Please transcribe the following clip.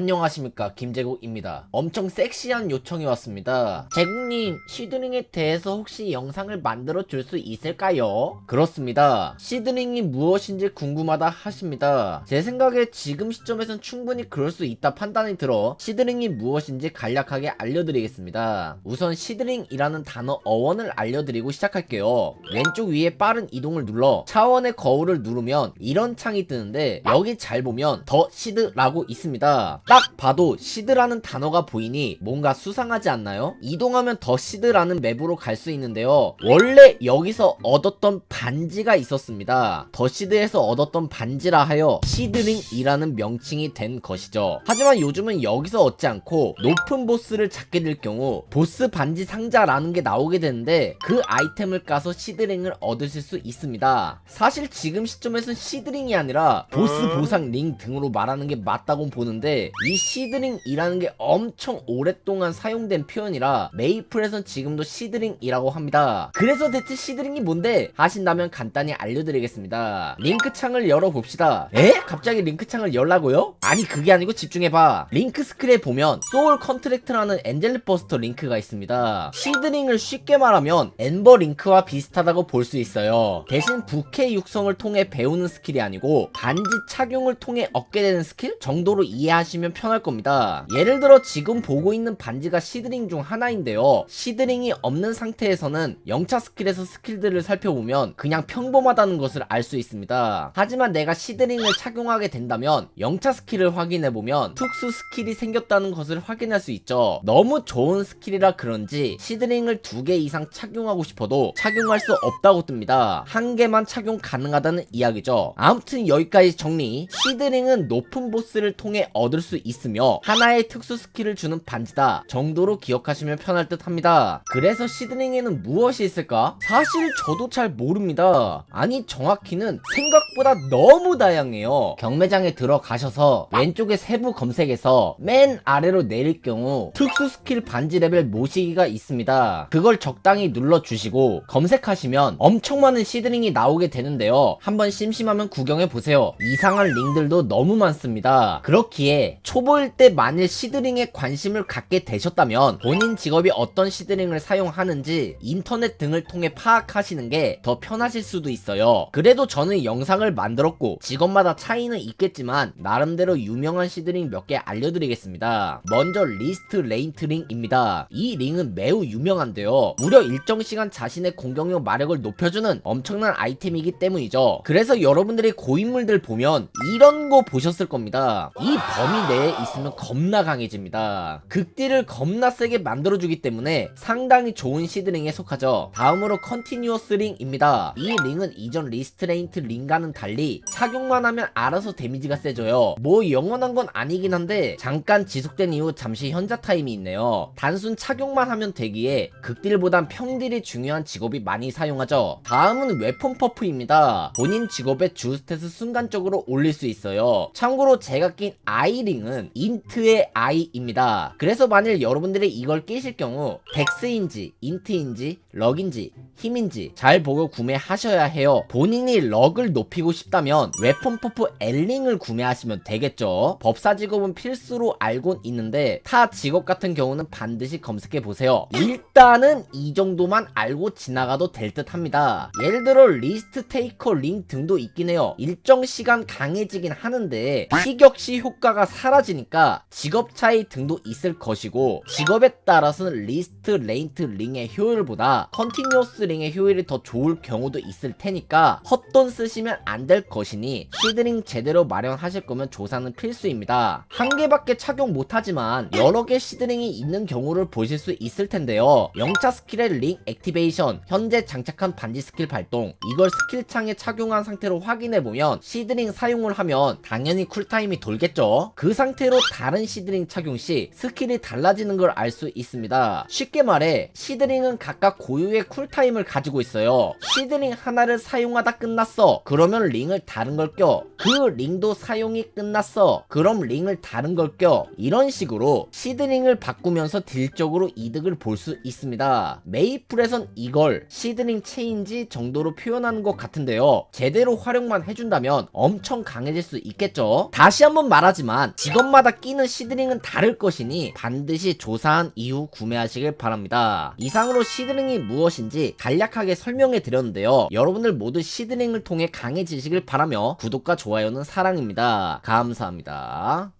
안녕하십니까 김제국입니다. 엄청 섹시한 요청이 왔습니다. 제국님 시드링에 대해서 혹시 영상을 만들어 줄 수 있을까요? 그렇습니다. 시드링이 무엇인지 궁금하다 하십니다. 제 생각에 지금 시점에선 충분히 그럴 수 있다 판단이 들어 시드링이 무엇인지 간략하게 알려드리겠습니다. 우선 시드링이라는 단어 어원을 알려드리고 시작할게요. 왼쪽 위에 빠른 이동을 눌러 차원의 거울을 누르면 이런 창이 뜨는데 여기 잘 보면 더 시드라고 있습니다. 딱 봐도 시드라는 단어가 보이니 뭔가 수상하지 않나요? 이동하면 더 시드라는 맵으로 갈 수 있는데요. 원래 여기서 얻었던 반지가 있었습니다. 더 시드에서 얻었던 반지라 하여 시드링이라는 명칭이 된 것이죠. 하지만 요즘은 여기서 얻지 않고 높은 보스를 잡게 될 경우 보스 반지 상자라는 게 나오게 되는데 그 아이템을 까서 시드링을 얻으실 수 있습니다. 사실 지금 시점에선 시드링이 아니라 보스 보상 링 등으로 말하는 게 맞다고 보는데 이 시드링이라는 게 엄청 오랫동안 사용된 표현이라 메이플에선 지금도 시드링이라고 합니다. 그래서 대체 시드링이 뭔데 하신다면 간단히 알려드리겠습니다. 링크 창을 열어봅시다. 에? 갑자기 링크 창을 열라고요? 아니 그게 아니고 집중해봐. 링크 스크랩 보면 소울 컨트랙트라는 엔젤 버스터 링크가 있습니다. 시드링을 쉽게 말하면 엠버 링크와 비슷하다고 볼 수 있어요. 대신 부캐 육성을 통해 배우는 스킬이 아니고 반지 착용을 통해 얻게 되는 스킬 정도로 이해하시면 편할 겁니다. 예를 들어 지금 보고 있는 반지가 시드링 중 하나인데요. 시드링이 없는 상태에서는 영차 스킬에서 스킬들을 살펴보면 그냥 평범하다는 것을 알 수 있습니다. 하지만 내가 시드링을 착용하게 된다면 영차 스킬을 확인해보면 특수 스킬이 생겼다는 것을 확인할 수 있죠. 너무 좋은 스킬이라 그런지 시드링을 두 개 이상 착용하고 싶어도 착용할 수 없다고 뜹니다. 한 개만 착용 가능하다는 이야기죠. 아무튼 여기까지 정리. 시드링은 높은 보스를 통해 얻을 수 있으며 하나의 특수 스킬을 주는 반지다 정도로 기억하시면 편할 듯 합니다. 그래서 시드링에는 무엇이 있을까? 사실 저도 잘 모릅니다. 아니 정확히는 생각 보다 너무 다양해요. 경매장에 들어가셔서 왼쪽에 세부 검색에서 맨 아래로 내릴 경우 특수 스킬 반지 레벨 모시기가 있습니다. 그걸 적당히 눌러주시고 검색하시면 엄청 많은 시드링이 나오게 되는데요. 한번 심심하면 구경해 보세요. 이상한 링들도 너무 많습니다. 그렇기에 초보일 때 만일 시드링에 관심을 갖게 되셨다면 본인 직업이 어떤 시드링을 사용하는지 인터넷 등을 통해 파악하시는 게 더 편하실 수도 있어요. 그래도 저는 영상을 만들었고 직업마다 차이는 있겠지만 나름대로 유명한 시드링 몇 개 알려드리겠습니다. 먼저 리스트 레인트 링입니다. 이 링은 매우 유명한데요. 무려 일정 시간 자신의 공격력 마력을 높여주는 엄청난 아이템이기 때문이죠. 그래서 여러분들이 고인물들 보면 이런 거 보셨을 겁니다. 이 범위 내에 있으면 겁나 강해집니다. 극딜을 겁나 세게 만들어주기 때문에 상당히 좋은 시드링에 속하죠. 다음으로 컨티뉴어스 링입니다. 이 링은 이전 리스트레인트 링과는 달리 착용만 하면 알아서 데미지가 세져요. 뭐 영원한 건 아니긴 한데 잠깐 지속된 이후 잠시 현자 타임이 있네요. 단순 착용만 하면 되기에 극딜보단 평딜이 중요한 직업이 많이 사용하죠. 다음은 웨폰 퍼프입니다. 본인 직업의 주 스탯을 순간적으로 올릴 수 있어요. 참고로 제가 낀 아이링은 인트의 아이입니다. 그래서 만일 여러분들이 이걸 끼실 경우 덱스인지 인트인지 럭인지 힘인지 잘 보고 구매하셔야 해요. 본인이 럭을 높이고 싶다면 웨폰 퍼프 엘링을 구매하시면 되겠죠. 법사 직업은 필수로 알고 있는데 타 직업 같은 경우는 반드시 검색해 보세요. 일단은 이 정도만 알고 지나가도 될 듯 합니다. 예를 들어 리스트 테이커 링 등도 있긴 해요. 일정 시간 강해지긴 하는데 피격시 효과가 사라지니까 직업 차이 등도 있을 것이고 직업에 따라서는 리스트 레인트 링의 효율보다 컨티뉴어스 링의 효율이 더 좋을 경우도 있을 테니까 헛돈 쓰시면 안될 것이니 시드링 제대로 마련하실 거면 조사는 필수입니다. 한 개밖에 착용 못하지만 여러 개 시드링이 있는 경우를 보실 수 있을 텐데요. 영차 스킬의 링 액티베이션, 현재 장착한 반지 스킬 발동, 이걸 스킬창에 착용한 상태로 확인해보면 시드링 사용을 하면 당연히 쿨타임이 돌겠죠. 그 상태로 다른 시드링 착용 시 스킬이 달라지는 걸 알 수 있습니다. 쉽게 말해 시드링은 각각 고유의 쿨타임을 가지고 있어요. 시드링 하나를 사용하다 끝났어. 그러면 링을 다른 걸 껴. 그 링도 사용이 끝났어. 그럼 링을 다른 걸 껴. 이런 식으로 시드링을 바꾸면서 딜적으로 이득을 볼 수 있습니다. 메이플에선 이걸 시드링 체인지 정도로 표현하는 것 같은데요. 제대로 활용만 해준다면 엄청 강해질 수 있겠죠. 다시 한번 말하지만 직업마다 끼는 시드링은 다를 것이니 반드시 조사한 이후 구매하시길 바랍니다. 이상으로 시드링이 무엇인지 간략하게 설명해 드렸는데요. 여러분들 모두 시드링을 통해 강해지시길 바라며 구독과 좋아요는 사랑입니다. 감사합니다.